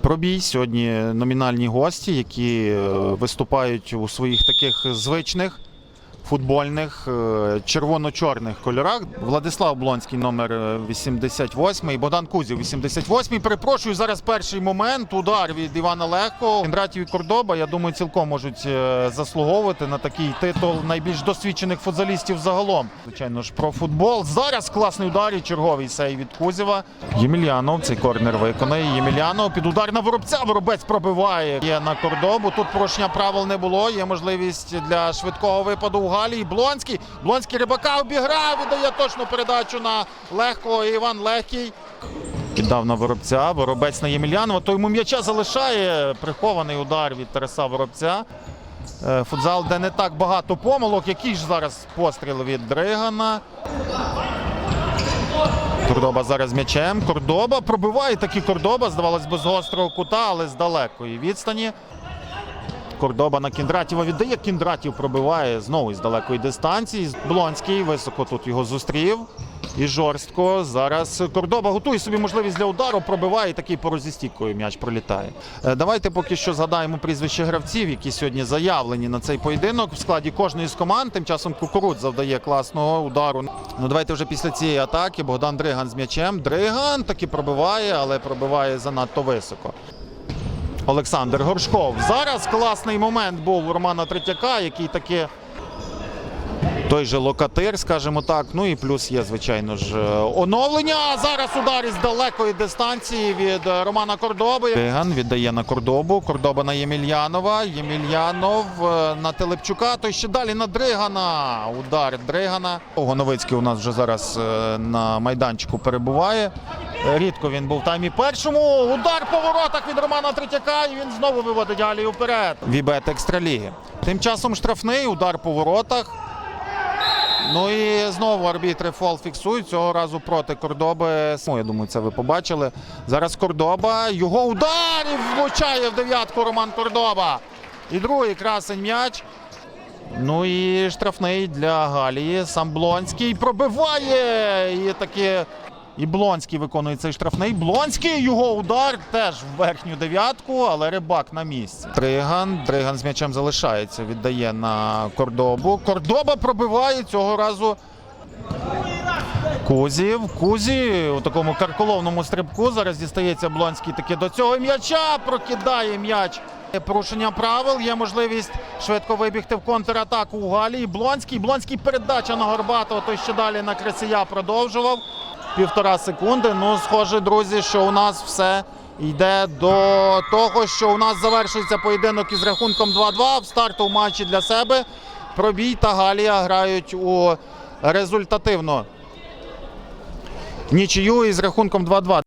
Пробій. Сьогодні номінальні гості, які е, виступають у своїх таких звичних футбольних е, червоно-чорних кольорах. Владислав Блонський, номер е, 88, і Богдан Кузів, 88. Перепрошую, зараз перший момент. Удар від Івана Легко. Кіндратів і Кордоба, я думаю, цілком можуть е, заслуговувати на такий титул найбільш досвідчених футзалістів загалом. Звичайно ж, про футбол. Зараз класний удар і черговий сей від Кузєва. Ємельянов цей корнер виконає. Ємельянов під удар на воробця. Воробець пробиває. Є на кордобу. Тут порушення правил не було. Є можливість для швидкого випаду у Блонський. Блонський рибака обіграв. Віддає точну передачу на легкого. Іван Легкий. Піддав на воробця. Воробець на Ємельянова. То йому м'яча залишає. Прихований удар від Тараса Воробця. Е, Футзал, де не так багато помилок. Який ж зараз постріл від Дригана. Кордоба зараз м'ячем. Кордоба пробиває таки Кордоба. Здавалось би, з гострого кута, але з далекої відстані. Кордоба на Кіндратєва віддає. Кіндратів пробиває знову з далекої дистанції. Блонський високо тут його зустрів. І жорстко. Зараз Кордоба готує собі можливість для удару, пробиває і такий по розістікою м'яч пролітає. Е, Давайте поки що згадаємо прізвище гравців, які сьогодні заявлені на цей поєдинок в складі кожної з команд. Тим часом Кукурудз завдає класного удару. Ну давайте вже після цієї атаки Богдан Дриган з м'ячем. Дриган таки пробиває, але пробиває занадто високо. Олександр Горшков. Зараз класний момент був у Романа Третяка, який таки той же локатир, скажімо так. Ну і плюс є, звичайно ж, е, оновлення. Зараз удар із далекої дистанції від е, Романа Кордоби. Дриган віддає на Кордобу. Кордоба на Ємельянова. Ємельянов е, на Телепчука. Той ще далі на Дригана. Удар Дригана. Гоновицький у нас вже зараз на майданчику перебуває. Рідко він був в таймі першому. Удар по воротах від Романа Третяка. І він знову виводить Галію вперед. Вібет екстраліги. Тим часом штрафний удар по воротах. Ну і знову арбітри фол фіксують цього разу проти Кордоби. Ну, я думаю, це ви побачили. Зараз Кордоба. Його удар і влучає в дев'ятку Роман Кордоба. І другий красень м'яч. Ну і штрафний для Галії. Самблонський пробиває. І таки і Блонський виконує цей штрафний. Блонський його удар теж в верхню дев'ятку, але рибак на місці. Триган. Триган з м'ячем залишається. Віддає на Кордобу. Кордоба пробиває цього разу. Кузів. Кузі у такому карколовному стрибку. Зараз дістається Блонський таки до цього м'яча. Прокидає м'яч. Порушення правил. Є можливість швидко вибігти в контратаку у Галі. Блонський. Блонський передача на Горбатого. Той ще далі на Кресія продовжував. Півтора секунди. Ну, схоже, друзі, що у нас все йде до того, що у нас завершується поєдинок із рахунком 2-2 в старту матчі для себе. Пробій та Галія грають у результативно нічию із рахунком 2-2.